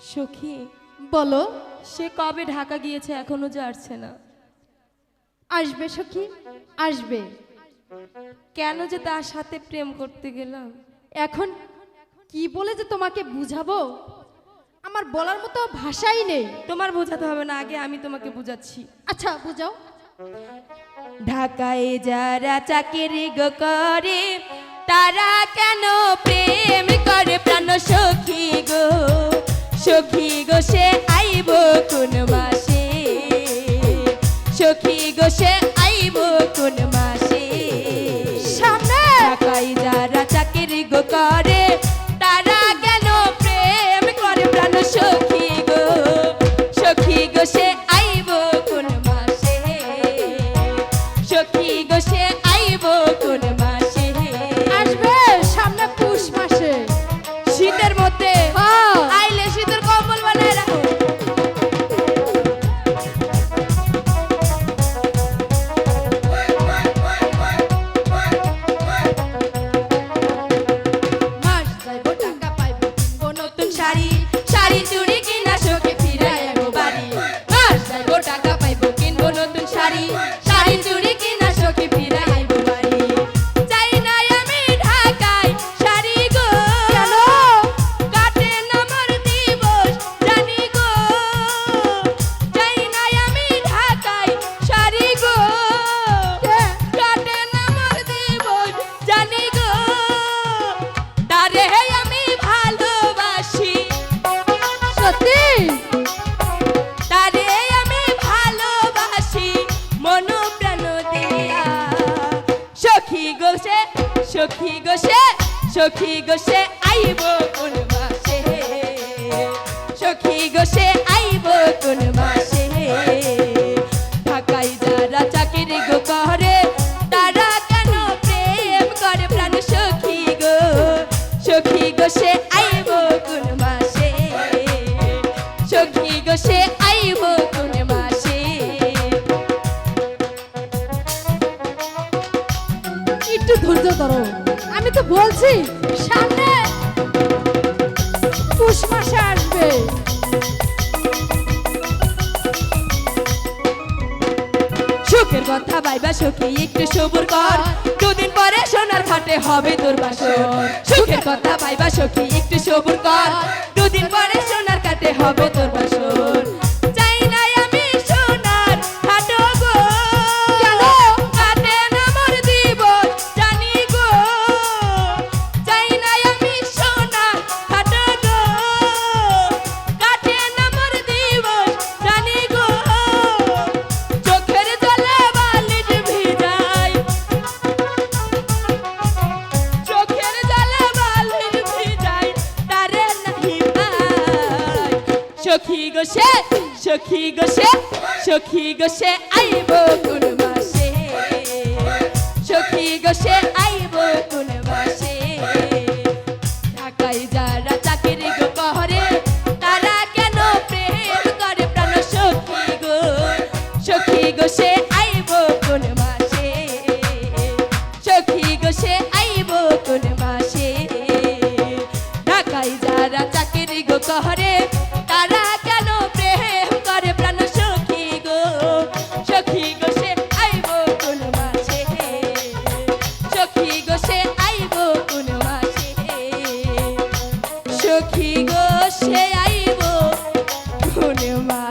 সখী বলো সে কবে ঢাকা গিয়েছে এখনও যাচ্ছে না। আসবে সখী আসবে। কেন যে তার সাথে প্রেম করতে গেলাম? এখন কি বলে যে তোমাকে বুঝাবো? আমার বলার মতো ভাষাই নেই। তোমার বোঝাতে হবে না আগে আমি তোমাকে বুঝাচ্ছি। আচ্ছা বুঝাও। ঢাকায় যারা চাকরি করে তারা কেন প্রেম করে প্রাণ সখী গো? সখী গো শাড়ি চুড়ি কিনা শোকে ফিরাই আনো বাড়ি। মাস যাইবো টাকা পাইবো কিনবো নতুন শাড়ি। সত্যি? আমি ভালোবাসি মন প্রাণ দিয়া। সখী গোসে সখী গোসে সখী গোসে আইব কোন মাসে? সখী গোসে আইব কোন মাসে? ধরো আমি তো বলছি, সামনে পুষ মাসে আসবে। সুখের কথা ভাইবা সখী, একটু সবুর কর। দুদিন পরে সোনার ঘাটে হবে তোর বাসর। সুখের কথা ভাইবা সখী, একটু সবুর কর। দুদিন পরে সোনার ঘাটে হবে তোর বাসর। সখী গো সে সখী গো সে সখী গো সে আইব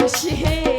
আসে